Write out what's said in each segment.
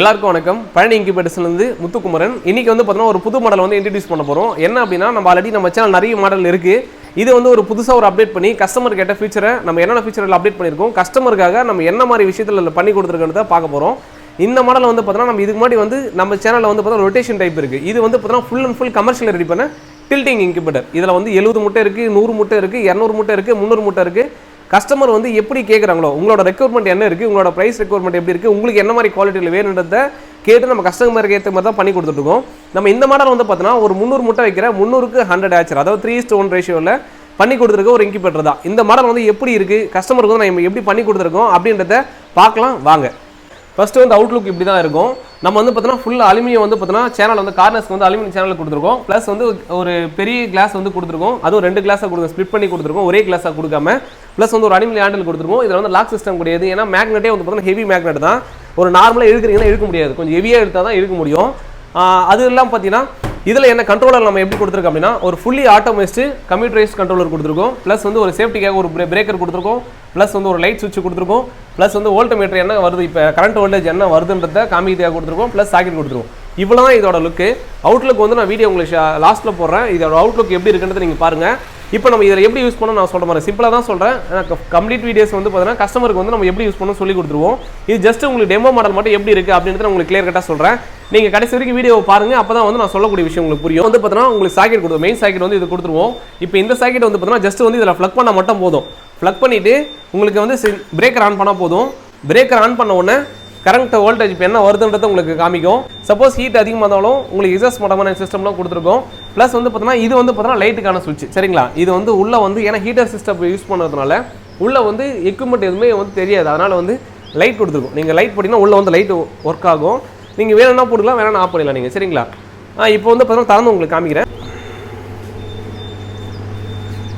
எல்லாருக்கும் வணக்கம். பழனி இன்குபேட்டர்ஸ்லேருந்து முத்துக்குமரன். இன்னைக்கு வந்து பார்த்தோன்னா ஒரு புது மாடல் வந்து இன்ட்ரடியூஸ் பண்ண போகிறோம் என்ன அப்படின்னா நம்ம ஆல்ரெடி நம்ம சேனல் நிறைய மாடல் இருக்குது இது வந்து ஒரு புதுசாக ஒரு அப்டேட் பண்ணி கஸ்டமர் கேட்ட ஃபீச்சரை நம்ம என்னென்ன ஃபீச்சரில் அப்டேட் பண்ணியிருக்கோம் கஸ்டமருக்காக நம்ம என்ன மாதிரி விஷயத்தில் பண்ணி கொடுத்துருக்கன்றத பார்க்க போகிறோம் இந்த மாடல் வந்து பார்த்தோன்னா நம்ம இதுக்கு முன்னாடி வந்து நம்ம சேனலில் வந்து பார்த்தீங்கன்னா ரொட்டேஷன் டைப் இருக்குது இது வந்து பார்த்தோன்னா full and full commercial ready பண்ண டில்டிங் இன்குபேட்டர் இதில் வந்து எழுபது முட்டை இருக்குது நூறு முட்டை இருக்குது இரநூறு முட்டை இருக்குது முந்நூறு முட்டை இருக்குது கஸ்டமர் வந்து எப்படி கேட்குறாங்களோ உங்களோட ரெக்யூர்மெண்ட் என்ன இருக்குது உங்களோட ப்ரைஸ் ரெக்யூர்மெண்ட் எப்படி இருக்குது உங்களுக்கு என்ன மாதிரி குவாலிட்டியில் வேணுன்றதை கேட்டு நம்ம கஸ்டமருக்கு ஏற்ற மாதிரி தான் பண்ணி கொடுத்துட்ருக்கோம் நம்ம இந்த மாடல் வந்து பார்த்தீங்கன்னா ஒரு முந்நூறு முட்டை வைக்கிற முந்நூறுக்கு ஹண்ட்ரட் ஆச்சர் அதாவது த்ரீ இஸ்ட் ஒன் ரேஷியோவில் பண்ணி கொடுத்துருக்க ஒரு இன்குபேட்டர் தான். இந்த மாடல் வந்து எப்படி இருக்குது கஸ்டமருக்கு வந்து நம்ம எப்படி பண்ணி கொடுத்துருக்கோம் அப்படின்றத பார்க்கலாம் வாங்க. ஃபஸ்ட்டு வந்து அவுட்லுக் இப்படி தான் இருக்கும். நம்ம வந்து பார்த்தோன்னா ஃபுல் அலுமினியம் வந்து பார்த்தோன்னா சேனல் வந்து கார்னர்ஸ்க்கு வந்து அலுமினியம் சேனல் கொடுத்துருக்கோம். ப்ளஸ் வந்து ஒரு பெரிய கிளாஸ் வந்து கொடுத்துருக்கோம். அதுவும் ரெண்டு கிளாஸாக கொடுங்க ஸ்ப்ளிட் பண்ணி கொடுத்துருக்கோம். ஒரே கிளாஸாக கொடுக்காம ப்ளஸ் வந்து ஒரு அனிமல் ஹேண்டில் கொடுத்துருவோம். இதில் வந்து லாக் சிஸ்டம் கிடையாது. ஏன்னா மேக்னெட்டே வந்து பார்த்தீங்கன்னா ஹெவி மேக்னெட் தான். ஒரு நார்மலாக இழுக்கிறீங்கன்னா இழுக்க முடியாது. கொஞ்சம் ஹெவியாக எடுத்தால் தான் இழுக்க முடியும். அது இல்லாமல் பார்த்தீங்கன்னா இதில் என்ன கண்ட்ரோலர் நம்ம எப்படி கொடுத்துருக்கோம் அப்படின்னா ஒரு ஃபுல்லி ஆட்டோமேஸ்டு கம்ப்யூட்டரைஸ் கண்ட்ரோலர் கொடுத்துருக்கோம். ப்ளஸ் வந்து ஒரு சேஃப்டிக்காக ஒரு பிரேக்கர் கொடுத்துருக்கோம். ப்ளஸ் வந்து ஒரு லைட் சுவிட்ச் கொடுத்துருக்கோம். ப்ளஸ் வந்து வோல்ட்மீட்டர் என்ன வருது? இப்போ கரண்ட் வோல்டேஜ் என்ன வருதுன்றத காமிக்கிறதுக்காக கொடுத்துருக்கோம். ப்ளஸ் சாக்கெட் கொடுத்துருக்கோம். இவ்வளோ தான் இதோட லுக்கு அவுட்லுக் வந்து நான் வீடியோ உங்களுக்கு லாஸ்ட்டில் போடுறேன். இதோட அவுட்லுக் எப்படி இருக்குன்றதை நீங்கள் பாருங்கள் இப்போ நம்ம இதில் எப்படி யூஸ் பண்ணணும் நான் சொல்கிற மாதிரி சிம்பிளாக தான் சொல்கிறேன் கம்ப்ளீட் வீடியோஸ் வந்து பார்த்தீங்கன்னா கஸ்டமருக்கு வந்து நம்ம எப்படி யூஸ் பண்ணணும் சொல்லி கொடுத்துருவோம். இது ஜஸ்ட் உங்களுக்கு டெமோ மாடல் மட்டும் எப்படி இருக்குது அப்படின்றத உங்களுக்கு கிளியர் கட்டாக சொல்கிறேன் நீங்கள் கடைசி வரைக்கும் வீடியோ பாருங்க அப்போ தான் வந்து நான் சொல்லக்கூடிய விஷயம் உங்களுக்கு புரியும். வந்து பார்த்தீங்கன்னா உங்களுக்கு சாக்கெட் கொடுக்கும் மெயின் சாக்கெட் வந்து இது கொடுத்துருவோம். இப்போ இந்த சாக்கெட் வந்து பார்த்தீங்கன்னா ஜஸ்ட் வந்து இதில் ஃப்ளக் பண்ணால் மட்டும் போதும். ஃப்ளக் பண்ணிவிட்டு உங்களுக்கு வந்து பிரேக்கர் ஆன் பண்ணால் போதும். பிரேக்கர் ஆன் பண்ண உடனே கரண்ட் வோல்டேஜ் இப்போ என்ன வருதுன்றதை உங்களுக்கு காமிக்கும். சப்போஸ் ஹீட் அதிகமாக இருந்தாலும் உங்களுக்கு எக்ஸாஸ்ட் மட்டமான சிஸ்டம்லாம் கொடுத்துருக்கோம். ப்ளஸ் வந்து பார்த்தீங்கன்னா இது வந்து பார்த்தோன்னா லைட்டுக்கான சுவிட்ச் சரிங்களா? இது வந்து உள்ளே வந்து ஏன்னா ஹீட்டர் சிஸ்டம் யூஸ் பண்ணுறதுனால உள்ளே வந்து எக்யூப்மெண்ட் எதுவுமே வந்து தெரியாது. அதனால் வந்து லைட் கொடுத்துருக்கும். நீங்கள் லைட் போட்டிங்கன்னா உள்ளே வந்து லைட் ஒர்க் ஆகும். நீங்கள் வேணும்னா போட்டுக்கலாம் வேணா ஆஃப் பண்ணிடலாம் நீங்கள் சரிங்களா? ஆ இப்போ வந்து பார்த்தீங்கன்னா திறந்து உங்களுக்கு காமிக்கிறேன்.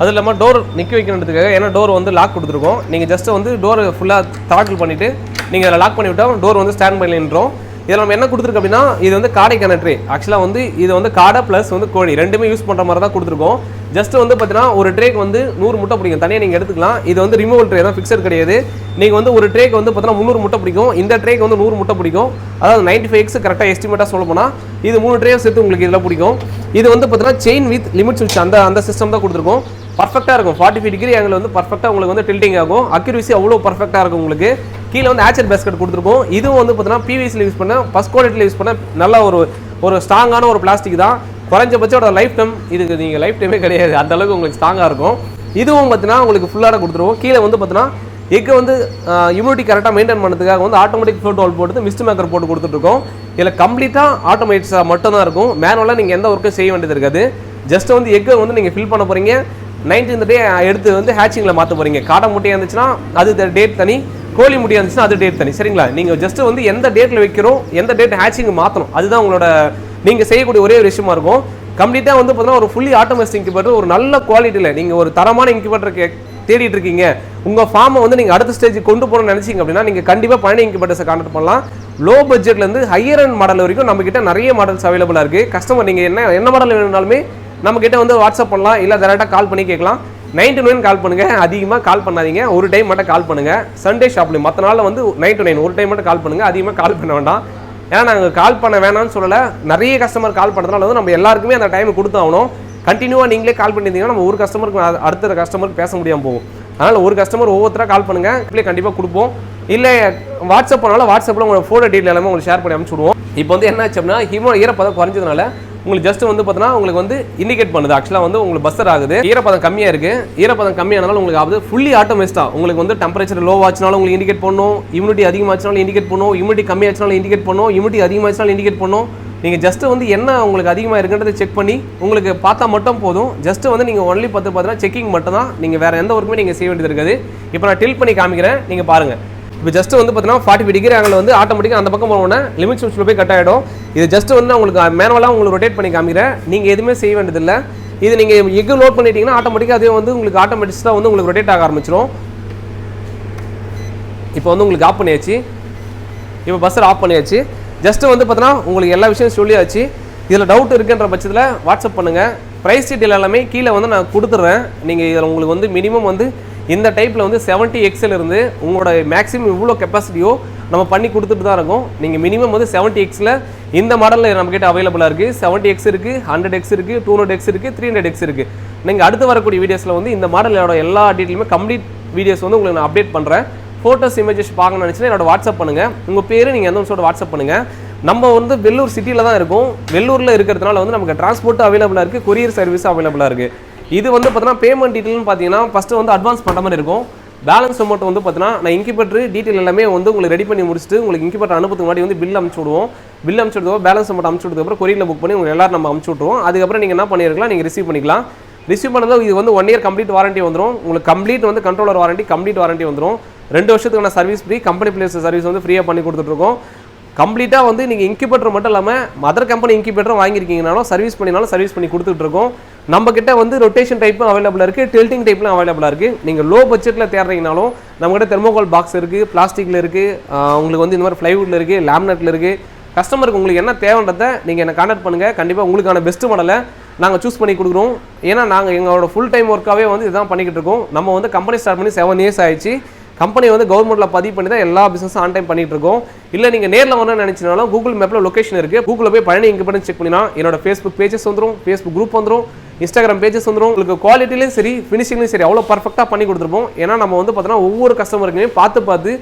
அது இல்லாமல் டோர் நிற்க வைக்கணுன்றதுக்காக ஏன்னா டோர் வந்து லாக் கொடுத்துருக்கோம். நீங்கள் ஜஸ்ட்டு வந்து டோர் ஃபுல்லாக தாட்டில் பண்ணிவிட்டு நீங்கள் அதில் லாக் பண்ணி விட்டால் டோர் வந்து ஸ்டாண்ட் பண்ணி நின்றோம் இதில் நம்ம என்ன கொடுத்துருக்கோம் அப்படின்னா இது வந்து காடை ட்ரே ஆக்சுவலாக வந்து இது வந்து காடை ப்ளஸ் வந்து கோழி. ரெண்டுமே யூஸ் பண்ணுற மாதிரி தான் கொடுத்துருக்கோம். ஜஸ்ட் வந்து பார்த்தீங்கன்னா ஒரு ட்ரேக்கு வந்து நூறு முட்டை பிடிக்கும். தனியாக நீங்கள் எடுத்துக்கலாம். இது வந்து ரிமூவல் ட்ரே தான் ஃபிக்ஸட் கிடையாது. நீங்கள் வந்து ஒரு ட்ரேக்கு வந்து பார்த்தீங்கன்னா முந்நூறு முட்டை பிடிக்கும். இந்த ட்ரேக்கு வந்து நூறு முட்டை பிடிக்கும். அதாவது நைன்டி ஃபைவ் எக்ஸ் கரெக்டாக எஸ்டிமேட்டாக சொல்ல போனால் இது மூணு ட்ரே சேர்த்து உங்களுக்கு இதில் பிடிக்கும். இது வந்து பார்த்தீங்கன்னா செயின் வித் லிமிட் சுவிட்ச் அந்த அந்த சிஸ்டம் தான் கொடுத்துருக்கோம். பர்ஃபெக்டாக இருக்கும். ஃபார்ட்டி ஃபைவ் டிகிரி ஆங்கிள் வந்து பர்ஃபெக்டாக உங்களுக்கு வந்து டில்டிங் ஆகும். அக்யூரிசி அவ்வளோ பர்ஃபெக்டாக இருக்கும் உங்களுக்கு. கீழே வந்து ஆச்சர் பேஸ்கெட் கொடுத்துருக்கோம். இதுவும் வந்து பார்த்தீங்கன்னா பிவிசியில் யூஸ் பண்ண ஃபஸ்ட் குவாலிட்டியில் யூஸ் பண்ண நல்ல ஒரு ஒரு ஸ்ட்ராங்கான ஒரு பிளாஸ்டிக் தான். குறைஞ்சபட்சம் லைஃப் டைம் இதுக்கு நீங்கள் லைஃப் டைமே கிடையாது. அந்த அளவுக்கு உங்களுக்கு ஸ்ட்ராங்காக இருக்கும். இதுவும் பார்த்தீங்கன்னா உங்களுக்கு ஃபுல்லாக கொடுத்துருவோம். கீழே வந்து பார்த்தீங்கன்னா எக்கு வந்து இம்யூனிட்டி கரெக்டாக மெயின்டைன் பண்ணுறதுக்காக வந்து ஆட்டோமேட்டிக் ஃப்ளோட் வால் போட்டு மிஸ்ட் மேக்கர் போட்டு கொடுத்துட்ருக்கோம். இதில் கம்ப்ளீட்டாக ஆட்டோமேட்டிக்ஸாக மட்டும்தான் இருக்கும். மேனுவலாக நீங்கள் எந்த ஒர்க்கும் செய்ய வேண்டியது இருக்காது. ஜஸ்ட் வந்து எக்கை வந்து நீங்கள் ஃபில் பண்ண போகிறீங்க நைன்டீன் டே எடுத்து வந்து ஹேச்சிங்கில் மாற்ற போகிறீங்க காட்டை முட்டையாக இருந்துச்சுன்னா அது டேட் தனி. கோழி முட்டையாக அது டேட் தனி. சரிங்களா? நீங்கள் ஜஸ்ட்டு வந்து எந்த டேட்டில் வைக்கிறோம் எந்த டேட் ஹேச்சிங் மாற்றணும் அதுதான் உங்களோட நீங்கள் செய்யக்கூடிய ஒரே ஒரு விஷயமா இருக்கும். கம்ப்ளீட்டாக வந்து பார்த்தீங்கன்னா ஒரு ஃபுல்லி ஆட்டோமேட்டிக் இன்குபேட்டர் ஒரு நல்ல குவாலிட்டியில் நீங்கள் ஒரு தரமான இன்குபேட்டர் கே தேடிட்டு இருக்கீங்க. உங்கள் ஃபார்மை வந்து நீங்கள் அடுத்த ஸ்டேஜ் கொண்டு போகணும்னு நினச்சிங்க அப்படின்னா நீங்கள் கண்டிப்பாக பழனி இன்குபேட்டர்ஸை கான்டாக்ட் பண்ணலாம். லோ பட்ஜெட்லேருந்து ஹையர் அண்ட் மாடல் வரைக்கும் நம்மக்கிட்ட நிறைய மாடல்ஸ் அவைலபிளாக இருக்குது கஸ்டமர் நீங்கள் என்ன என்ன மாடல் வேணும்னாலுமே நம்மக்கிட்ட வந்து வாட்ஸ்அப் பண்ணலாம். இல்லை டேரெக்டாக கால் பண்ணி கேட்கலாம். நைன் டு நைன் கால் பண்ணுங்கள் அதிகமாக கால் பண்ணாதீங்க. ஒரு டைம் மட்டும் கால் பண்ணுங்கள் சண்டே ஷாப்லேயும் மற்ற நாளில் வந்து நைன் டு நைன் ஒரு டைம் மட்டும் கால் பண்ணுங்கள் அதிகமாக கால் பண்ண வேண்டாம். ஏன்னா நாங்கள் கால் பண்ண வேணாம்னு சொல்லலை. நிறைய கஸ்டமர் கால் பண்ணுறதுனால வந்து நம்ம எல்லாருக்குமே அந்த டைம் கொடுத்தாகணும் கண்டினியூவாக நீங்களே கால் பண்ணியிருந்தீங்கன்னா நம்ம ஒரு கஸ்டமருக்கு அடுத்த கஸ்டமருக்கு பேச முடியாமல் போகும். அதனால் ஒரு கஸ்டமர் ஒவ்வொருத்தராக கால் பண்ணுங்கள் இப்படியே கண்டிப்பாக கொடுப்போம். இல்லை வாட்ஸ்அப் பண்ணாலும் வாட்ஸ்அப்பில் உங்களோட ஃபோட்டோ டீட்டெயில் எல்லாமே உங்களுக்கு ஷேர் பண்ணி அனுப்பிச்சுடுவோம் இப்போ வந்து என்ன ஆச்சு அப்படின்னா ஹிமோ ஈரப்பதம் குறைஞ்சதுனால உங்களுக்கு ஜஸ்ட் வந்து பார்த்தீங்கன்னா உங்களுக்கு வந்து இண்டிகேட் பண்ணுது. ஆக்சுவலாக வந்து உங்களுக்கு பஸ்ஸர் ஆகுது. ஈரப்பதம் கம்மியாக இருக்குது ஈரப்பதம் கம்மியானாலும் உங்களுக்கு ஆகுது ஃபுல்லி ஆட்டோமேஸ்டாக உங்களுக்கு வந்து டெம்பரேச்சர் லோ ஆச்சுனாலும் உங்களுக்கு இண்டிகேட் பண்ணும். இம்யூனிட்டி அதிகமாச்சுனாலும் இண்டிகேட் பண்ணும். இம்யூனிட்டி கம்மியாச்சுனாலும் இண்டிகேட் பண்ணும். இம்யூனிட்டி அதிகமாச்சுனாலும் இண்டிகேட் பண்ணும். நீங்கள் ஜஸ்ட்டு வந்து என்ன உங்களுக்கு அதிகமாக இருக்குன்றதை செக் பண்ணி உங்களுக்கு பார்த்தா மட்டும் போதும். ஜஸ்ட் வந்து நீங்கள் ஒன்லி பார்த்து பார்த்தீங்கன்னா செக்கிங் மட்டும் தான் நீங்கள் வேறு எந்த ஒர்க்குமே நீங்கள் செய்ய வேண்டியது இருக்குது. இப்போ நான் டில் பண்ணி காமிக்கிறேன். நீங்கள் பாருங்கள் இப்போ ஜஸ்ட் வந்து பார்த்தீங்கன்னா ஃபார்ட்டி ஃபைவ் டிகிரி ஆங்கில் வந்து ஆட்டோமேட்டிக்காக அந்த பக்கம் போனோன்னே லிமிட் சுவிட்சில் போய் கட் ஆகிடும் இது ஜஸ்ட் வந்து உங்களுக்கு மேனுவலாக உங்களுக்கு ரொட்டேட் பண்ணி காமிக்கிறேன். நீங்கள் எதுவுமே செய்ய வேண்டியதில்லை. இது நீங்கள் எக்கு லோட் பண்ணிட்டீங்கன்னா ஆட்டோமேட்டிக்காக அதே வந்து உங்களுக்கு ஆட்டோமேட்டிக்ஸாக வந்து உங்களுக்கு ரொட்டேட் ஆக ஆரம்பிச்சிடும் இப்போ வந்து உங்களுக்கு ஆஃப் பண்ணியாச்சு. இப்போ பஸ்ஸர் ஆஃப் பண்ணியாச்சு. ஜஸ்ட்டு வந்து பார்த்தீங்கன்னா உங்களுக்கு எல்லா விஷயம் சொல்லியாச்சு. இதில் டவுட் இருக்குன்ற பட்சத்தில் வாட்ஸ்அப் பண்ணுங்கள் ப்ரைஸ் டீட்டெயில் எல்லாமே கீழே வந்து நான் கொடுத்துட்றேன். நீங்கள் இதில் உங்களுக்கு வந்து மினிமம் வந்து இந்த டைப்பில் வந்து செவன்ட்டி எக்ஸில் இருந்து உங்களோட மேக்ஸிமம் இவ்வளோ கெப்பாசிட்டியோ நம்ம பண்ணி கொடுத்துட்டு தான் இருக்கோம். நீங்கள் மினிமம் வந்து செவன்ட்டி எக்ஸில் இந்த மாடலில் நம்மக்கிட்ட அவைலபிளாக இருக்குது செவன்ட்டி எக்ஸ் இருக்குது ஹண்ட்ரட் எக்ஸ் இருக்குது டூ ஹண்ட்ரட் எக்ஸ் இருக்குது த்ரீ ஹண்ட்ரட் எக்ஸ் இருக்குது நீங்கள் அடுத்து வரக்கூடிய வீடியோஸில் வந்து இந்த மாடலோட எல்லா டீட்டெயிலுமே கம்ப்ளீட் வீடியோஸ் வந்து உங்களுக்கு நான் அப்டேட் பண்ணுறேன் ஃபோட்டோஸ் இமேஜஸ் பார்க்கணும்னு நினச்சினா என்னோட வாட்ஸ்அப் பண்ணுங்கள் உங்கள் பேர் நீங்கள் எந்த நிமிஷம் வாட்ஸ்அப் பண்ணுங்கள் நம்ம வந்து வெள்ளூர் சிட்டியில் தான் இருக்கும். வெள்ளூரில் இருக்கிறதுனால வந்து நமக்கு டிரான்ஸ்போர்ட்டும் அவைலபிளாக இருக்குது கொரியர் சர்வீஸ் அவைலபிளாக இருக்குது இது வந்து பார்த்தீங்கன்னா பேமெண்ட் டீட்டெயில்னு பார்த்தீங்கன்னா ஃபஸ்ட்டு வந்து அட்வான்ஸ் பண்ணுற மாதிரி இருக்கும். பேலன்ஸ் அமௌண்ட் வந்து பார்த்தீங்கன்னா நான் இன்கிபேட்டர் டீட்டெயில் எல்லாமே வந்து உங்களுக்கு ரெடி பண்ணி முடிச்சுட்டு உங்களுக்கு இன்கிபேட்டர் அனுப்புறதுக்கு முன்னாடி வந்து பில் அனுப்பிச்சு விடுவோம் பில் அனுப்பிச்சு விடுவோம் பேலன்ஸ் அமௌண்ட் அமுச்சு விட்டதுக்கப்புறம் கொரியரில் புக் பண்ணி உங்களுக்கு எல்லாரும் நம்ம அனுப்பிச்சு விட்ருவோம் அதுக்கப்புறம் நீங்கள் என்ன பண்ணிருக்கலாம் நீங்கள் ரிசீவ் பண்ணிக்கலாம். ரிசீவ் பண்ணதும் இது வந்து ஒன் இயர் கம்ப்ளீட் வாரண்டி வந்துடும் உங்களுக்கு கம்ப்ளீட் வந்து கண்ட்ரோலர் வாரண்டி கம்ப்ளீட் வாரண்டி வந்துடும் ரெண்டு வருஷத்துக்கான service free company place service வந்து ஃப்ரீயாக பண்ணி கொடுத்துட்ருக்கோம் கம்ப்ளீட்டாக வந்து நீங்கள் இன்க்யூபேட்டர் மட்டும் இல்லாமல் மதர் கம்பெனி இன்க்யூபேட்டரும் வாங்கியிருக்கீங்கனாலும் சர்வீஸ் பண்ணினாலும் சர்வீஸ் பண்ணி கொடுத்துட்டு இருக்கோம். நம்ம வந்து ரொட்டேஷன் டைப்பும் அவைலபிளாக இருக்குது டில்ட்டிங் டைப்லாம் அவைலபிளாக இருக்குது நீங்கள் லோ பட்ஜெட்டில் தேடுறீங்கனாலும் நம்மகிட்ட தெர்மோகோல் பாக்ஸ் இருக்குது பிளாஸ்டிக்கில் இருக்குது உங்களுக்கு வந்து இந்த மாதிரி ஃப்ளைவுட்டில் இருக்குது லேமினேட்டில் இருக்குது கஸ்டமருக்கு உங்களுக்கு என்ன தேவைன்றதை நீங்கள் என்னை கான்டாக்ட் பண்ணுங்கள் கண்டிப்பாக உங்களுக்கான பெஸ்ட் மாடலை நாங்கள் சூஸ் பண்ணி கொடுக்குறோம். ஏன்னா நாங்கள் எங்களோட ஃபுல் டைம் ஒர்க்காகவே வந்து இதுதான் பண்ணிக்கிட்டு இருக்கோம். நம்ம வந்து கம்பெனி ஸ்டார்ட் பண்ணி செவன் இயர்ஸ் ஆயிடுச்சு. கம்பெனி வந்து கவர்மெண்ட்டில் பதிவு பண்ணி தான் எல்லா பிசினஸும் ஆன் டைம் பண்ணிட்டு இருக்கோம் இல்லை நீங்கள் நேரில் வரணும்னு நினச்சினாலும் கூகுள் மேப்பில் லொகேஷன் இருக்குது கூகுளில் போய் பழனி இங்கே பண்ணி செக் பண்ணினா என்னோட ஃபேஸ்புக் பேஜஸ் வந்துடும் ஃபேஸ்புக் குரூப் வந்துடும் இன்ஸ்டாகிராம் பேஜஸ் வந்துடும் உங்களுக்கு குவாலிட்டிலையும் சரி ஃபினிஷிங்லையும் சரி அவ்வளோ பர்ஃபெக்டாக பண்ணி கொடுத்துருப்போம். ஏன்னா நம்ம வந்து பார்த்தோன்னா ஒவ்வொரு கஸ்டமருக்குமே பார்த்து பார்த்து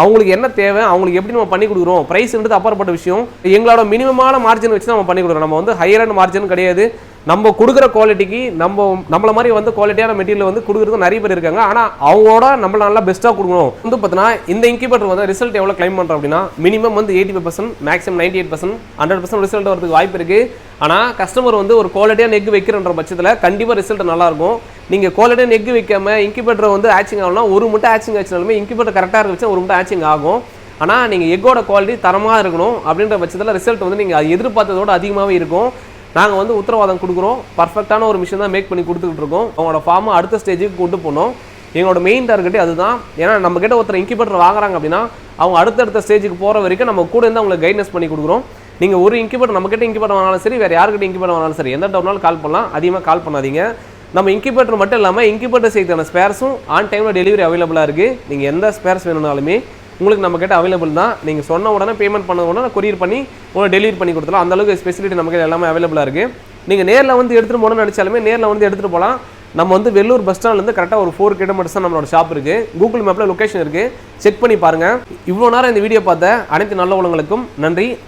அவங்களுக்கு என்ன தேவை அவங்களுக்கு எப்படி நம்ம பண்ணி கொடுக்குறோம் ப்ரைஸ்ன்றது அப்பாற்பட்ட விஷயம். எங்களோட மினிமமான மார்ஜின் வச்சு தான் நம்ம பண்ணி கொடுக்குறோம். நம்ம வந்து ஹையர் அண்ட் மார்ஜின் கிடையாது. நம்ம கொடுக்குற குவாலிட்டிக்கு நம்ம நம்மள மாதிரி வந்து குவாலிட்டியான மெட்டீரியல் வந்து கொடுக்குறது நிறைய பேர் இருக்காங்க. ஆனால் அவங்களோட நம்ம நல்லா பெஸ்ட்டாக கொடுக்கணும். வந்து பார்த்தீங்கன்னா இந்த இன்குபேட்டர் வந்து ரிசல்ட் எவ்வளோ கிளைம் பண்ணுறோம் அப்படின்னா மினிமம் வந்து eighty five percent maximum ninety eight percent hundred percent result வரதுக்கு வாய்ப்பு இருக்குது ஆனால் கஸ்டமர் வந்து ஒரு குவாலிட்டியாக நெக் வைக்கிறன்ற பட்சத்தில் கண்டிப்பாக ரிசல்ட் நல்லாயிருக்கும் நீங்கள் குவாலிட்டியாக எக் வைக்காம இன்குபேட்டர் வந்து ஆச்சிங் ஆகணும்னா ஒரு மட்டும் ஆச்சிங் ஆச்சுனாலுமே இன்குபேட்டர் கரெக்டாக இருந்துச்சு ஒரு மட்டும் ஆச்சிங் ஆகும். ஆனால் நீங்கள் எக்கோட குவாலிட்டி தரமாக இருக்கணும் அப்படின்ற பட்சத்தில் ரிசல்ட் வந்து நீங்கள் எதிர்பார்த்ததோட அதிகமாகவே இருக்கும். நாங்கள் வந்து உத்தரவாதம் கொடுக்குறோம். பர்ஃபெக்டான ஒரு மிஷின் தான் மேக் பண்ணி கொடுத்துக்கிட்டு இருக்கோம். அவங்களோட ஃபார்மை அடுத்த ஸ்டேஜுக்கு கொண்டு போனோம். எங்களோட மெயின் டார்கெட்டே அதுதான். ஏன்னா நம்ம கிட்ட ஒருத்தர் இன்குபேட்டர் வாங்குறாங்க அப்படின்னா அவங்க அடுத்தடுத்த ஸ்டேஜுக்கு போகிற வரைக்கும் நம்ம கூட இருந்து அவங்களுக்கு கைட்னஸ் பண்ணி கொடுக்குறோம். நீங்கள் ஒரு இன்குபேட்டர் நம்ம கிட்ட இன்குபேட்டர் வாங்கினாலும் சரி வேறு யார்கிட்ட இன்குபேட்டர் வாங்கினாலும் சரி எந்த டவுனாலும் கால் பண்ணலாம். அதிகமாக கால் பண்ணாதீங்க. நம்ம இன்குபேட்டர் மட்டும் இல்லாமல் இன்குபேட்டர் செய்தான ஸ்பேர்ஸும் ஆன் டைமில் டெலிவரி அவைலபிளாக இருக்குது நீங்கள் எந்த ஸ்பேர்ஸ் வேணும்னாலுமே உங்களுக்கு நம்ம கிட்ட அவைலபிள் தான். நீங்கள் சொன்ன உடனே பேமெண்ட் பண்ண உடனே கொரியர் பண்ணி உங்களுக்கு டெலிவரி பண்ணி கொடுத்துலாம் அந்த அளவுக்கு ஃபெசிலிட்டி நமக்கு எல்லாமே அவைலபிளாக இருக்குது நீங்கள் நேரில் வந்து எடுத்துகிட்டு போகணும்னு நினச்சாலுமே நேரில் வந்து எடுத்துகிட்டு போகலாம். நம்ம வந்து வெள்ளூர் பஸ் ஸ்டாண்ட்லேருந்து கரெக்டாக ஒரு ஃபோர் கிலோமீட்டர்ஸ் தான் நம்மளோட ஷாப் இருக்குது கூகுள் மேப்பில் லொக்கேஷன் இருக்குது செக் பண்ணி பாருங்கள் இவ்வளோ நேரம் இந்த வீடியோ பார்த்த அனைத்து நல்ல உலகங்களுக்கும் நன்றி.